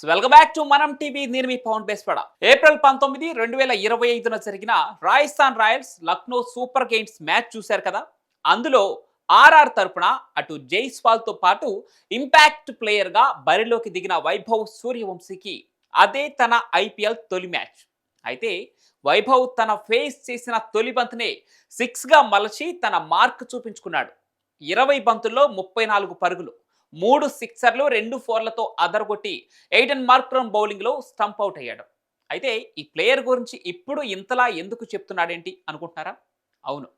Welcome back to Manam TV నేను మీ Pawan బేస్పడ April పంతొమ్మిది రెండు వేల ఇరవై ఐదున జరిగిన Rajasthan royals Lucknow super games match చూశారు కదా? అందులో ఆర్ఆర్ తరపున అటు జైస్వాల్తో పాటు ఇంపాక్ట్ ప్లేయర్గా బరిలోకి దిగిన వైభవ్ సూర్యవంశీకి అదే తన ఐపీఎల్ తొలి మ్యాచ్. అయితే వైభవ్ తన ఫేస్ చేసిన తొలి బంతునే సిక్స్గా మలచి తన మార్క్ చూపించుకున్నాడు. ఇరవై బంతుల్లో ముప్పై నాలుగు పరుగులు. మూడు సిక్సర్లు రెండు ఫోర్లతో అదరగొట్టి ఎయిడెన్ మార్క్రమ్ బౌలింగ్లో స్టంప్ అవుట్ అయ్యాడు అయితే ఈ ప్లేయర్ గురించి ఇప్పుడు ఇంతలా ఎందుకు చెప్తున్నాడేంటి అనుకుంటున్నారా? అవును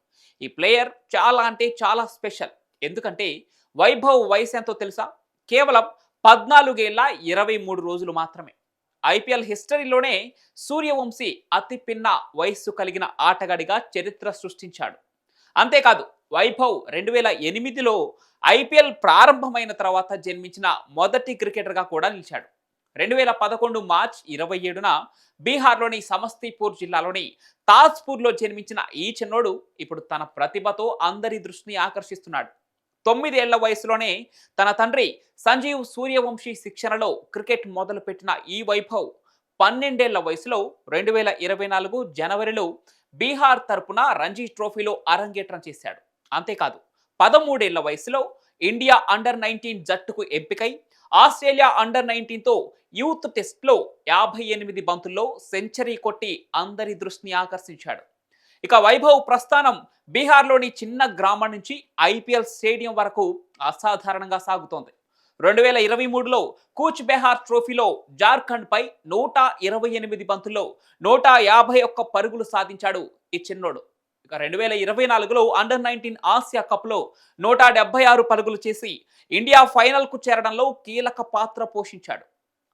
ఈ ప్లేయర్ చాలా అంటే చాలా స్పెషల్. ఎందుకంటే వైభవ్ వయసు ఎంతో తెలుసా? కేవలం పద్నాలుగేళ్ళ ఇరవై మూడు రోజులు మాత్రమే. ఐపీఎల్ హిస్టరీలోనే సూర్యవంశీ అతి పిన్న వయస్సు కలిగిన ఆటగాడిగా చరిత్ర సృష్టించాడు. అంతేకాదు వైభవ్ రెండు వేల ఎనిమిదిలో ఐపీఎల్ ప్రారంభమైన తర్వాత జన్మించిన మొదటి క్రికెటర్గా కూడా నిలిచాడు. రెండు వేల పదకొండు మార్చ్ ఇరవై ఏడున బీహార్లోని సమస్తీపూర్ జిల్లాలోని తాజ్పూర్లో జన్మించిన ఈ చిన్నోడు ఇప్పుడు తన ప్రతిభతో అందరి దృష్టిని ఆకర్షిస్తున్నాడు. తొమ్మిదేళ్ళ వయసులోనే తన తండ్రి సంజీవ్ సూర్యవంశీ శిక్షణలో క్రికెట్ మొదలుపెట్టిన ఈ వైభవ్ పన్నెండేళ్ళ వయసులో రెండు వేల ఇరవై నాలుగు జనవరిలో బీహార్ తరపున రంజీ ట్రోఫీలో అరంగేట్రం చేశాడు. అంతేకాదు పదమూడేళ్ళ వయసులో ఇండియా అండర్ నైన్టీన్ జట్టుకు ఎంపికై ఆస్ట్రేలియా అండర్ నైన్టీన్తో యూత్ టెస్ట్లో యాభై ఎనిమిది బంతుల్లో సెంచరీ కొట్టి అందరి దృష్టిని ఆకర్షించాడు. ఇక వైభవ్ ప్రస్థానం బీహార్లోని చిన్న గ్రామం నుంచి ఐపీఎల్ స్టేడియం వరకు అసాధారణంగా సాగుతోంది. రెండు వేల ఇరవై మూడులో కూచ్ బెహార్ ట్రోఫీలో జార్ఖండ్ పై నూట ఇరవై ఎనిమిది బంతుల్లో నూట యాభై ఒక్క పరుగులు సాధించాడు ఈ చిన్నోడు. ఇక రెండు వేల ఇరవై నాలుగులో అండర్ నైన్టీన్ ఆసియా కప్లో నూట డెబ్బై ఆరు పరుగులు చేసి ఇండియా ఫైనల్కు చేరడంలో కీలక పాత్ర పోషించాడు.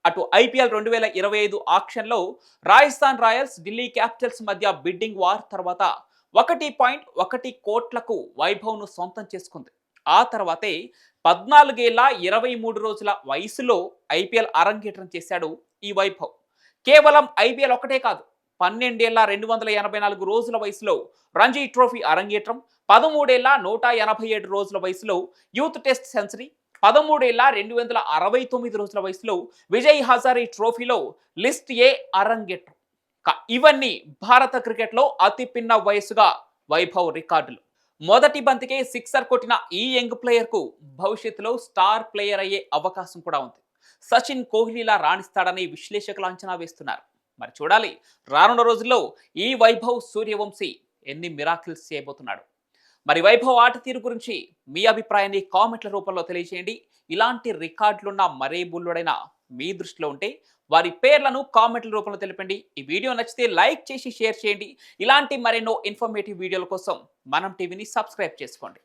అటు ఐపీఎల్ రెండు వేల ఇరవై ఐదు ఆక్షన్లో రాజస్థాన్ రాయల్స్ ఢిల్లీ క్యాపిటల్స్ మధ్య బిడ్డింగ్ వార్ తర్వాత ఒకటి పాయింట్ ఒకటి కోట్లకు వైభవ్ను సొంతం చేసుకుంది. ఆ తర్వాతే పద్నాలుగేళ్ళ ఇరవై మూడు రోజుల వయసులో ఐపీఎల్ అరంగేట్రం చేశాడు ఈ వైభవ్. కేవలం ఐపీఎల్ ఒకటే కాదు పన్నెండేళ్ళ రెండు వందల ఎనభై నాలుగు రోజుల వయసులో రంజీ ట్రోఫీ అరంగేట్రం పదమూడేళ్ళ నూట ఎనభై ఏడు రోజుల వయసులో యూత్ టెస్ట్ సెంచరీ పదమూడేళ్ళ రెండు వందల అరవై తొమ్మిది రోజుల వయసులో విజయ్ హజారీ ట్రోఫీలో లిస్ట్ ఏ అరంగేట్రం. ఇవన్నీ భారత క్రికెట్లో అతి పిన్న వయసుగా వైభవ్ రికార్డులు. మొదటి బంతికే సిక్సర్ కొట్టిన ఈ యంగ్ ప్లేయర్కు భవిష్యత్తులో స్టార్ ప్లేయర్ అయ్యే అవకాశం కూడా ఉంది. సచిన్ కోహ్లీలా రాణిస్తాడని విశ్లేషకులు అంచనా వేస్తున్నారు. మరి చూడాలి. రానున్న రోజుల్లో ఈ వైభవ్ సూర్యవంశీ ఎన్ని మిరాకిల్స్ చేయబోతున్నాడు? మరి వైభవ్ ఆట తీరు గురించి మీ అభిప్రాయాన్ని కామెంట్ల రూపంలో తెలియజేయండి ఇలాంటి రికార్డులున్న మరే బుల్లుడైనా మీ దృష్టిలో ఉంటే వారి పేర్లను కామెంట్ల రూపంలో తెలిపండి. ఈ వీడియో నచ్చితే లైక్ చేసి షేర్ చేయండి. ఇలాంటి మరెన్నో ఇన్ఫర్మేటివ్ వీడియోల కోసం మనం టీవీని సబ్స్క్రైబ్ చేసుకోండి.